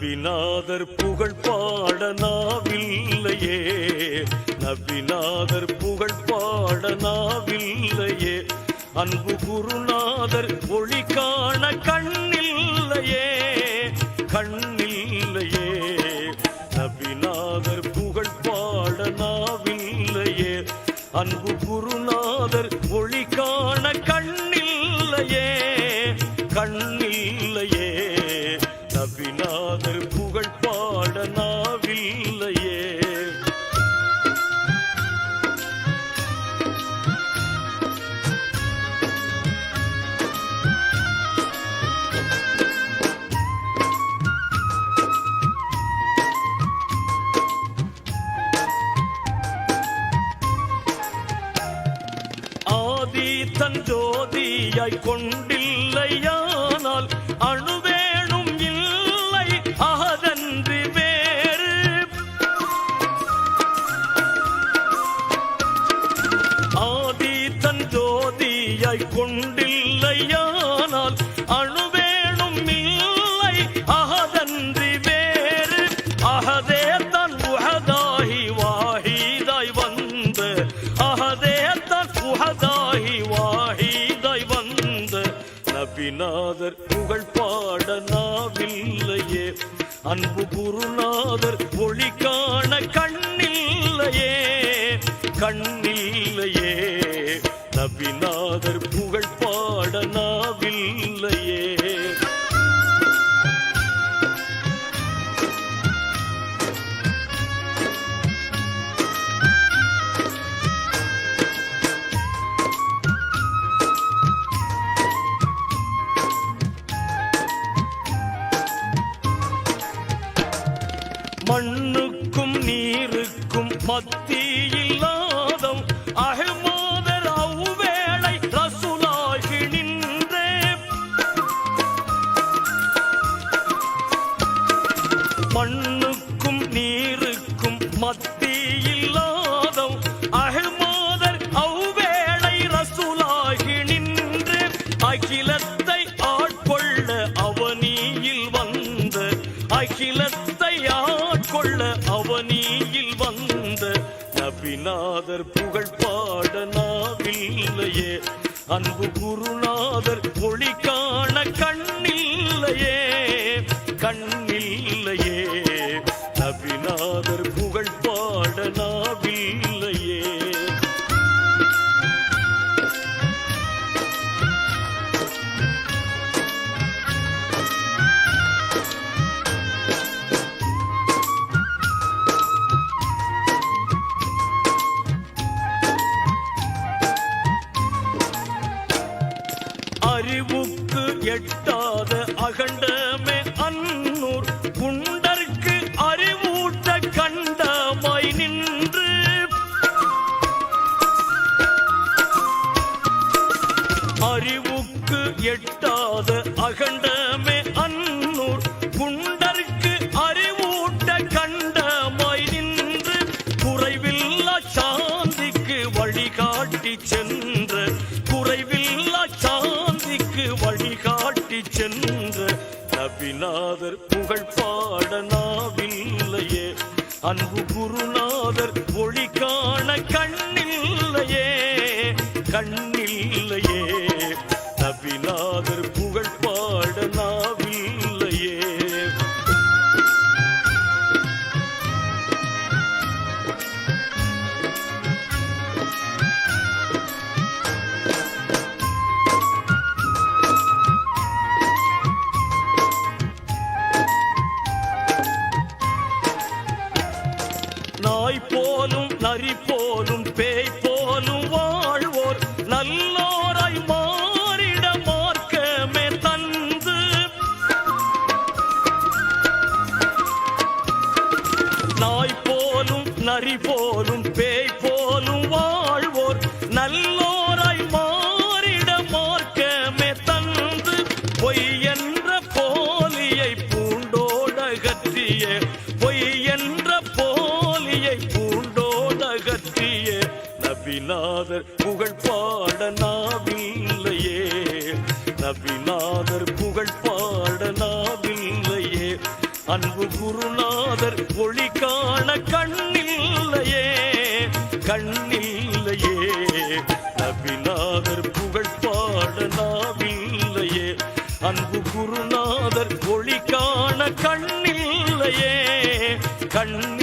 நபிநாதர் புகழ் பாட நாவில்லையே நபிநாதர் புகழ் பாட நாவில்லையே அன்பு குருநாதர் ஒளி காண கண்ணில்லையே. கண்ணில்லையே. நபிநாதர் புகழ் பாட நாவில்லையே அன்பு குருநாதர் ஒளி காண கண்ணில்லையே ஜோதியாய் கொண்டில்லையானால் அணுவேணும் இல்லை அகதன்றி வேறு. ஆதி தன் ஜோதியாய் கொண்டில் நாவில்லையே அன்பு குருநாதர் ஒளி காண கண்ணில்லையே. கண்ணில்லையே. நபிநாதர் புகழ் பாடனா மண்ணுக்கும் நீருக்கும் மத்தியில்லாதம் அகமோதர் அவ்வேளை ரசுலாகி நின்றே. மண்ணுக்கும் நீருக்கும் மத்தியில்லாதம் அகமோதர் அவ்வேளை ரசுலாகி நின்று. அகில நபிநாதர் புகழ் பாட நாவில்லையே. அன்பு குருநாதர் மொழி காண கண்ணில்லையே. கண்ணில்லையே. நபிநாதர் புகழ் பாட எட்டாத அகண்ட நபிநாதர் புகழ் பாட நாவில்லையே. அன்பு குருநாதர் நரி போலும் பேய் போலும் வாழ்வோர் நல்லோராய் மாறிட மார்க்கமே தந்து பொய் என்ற போலியை பூண்டோடகற்றிய பொய் என்ற போலியை பூண்டோடகற்றிய நபிநாதர் புகழ் பாட நாவில்லையே நபிநாதர் புகழ் பாட நாவில்லையே. அன்பு குருநாதர் ஒளி காண கண்ணில்லையே கண்ணில்லையே நபிநாதர் புகழ் பாட நாவில்லையே அன்பு குருநாதர் ஒளி காண கண்ணில்லையே கண்ணில்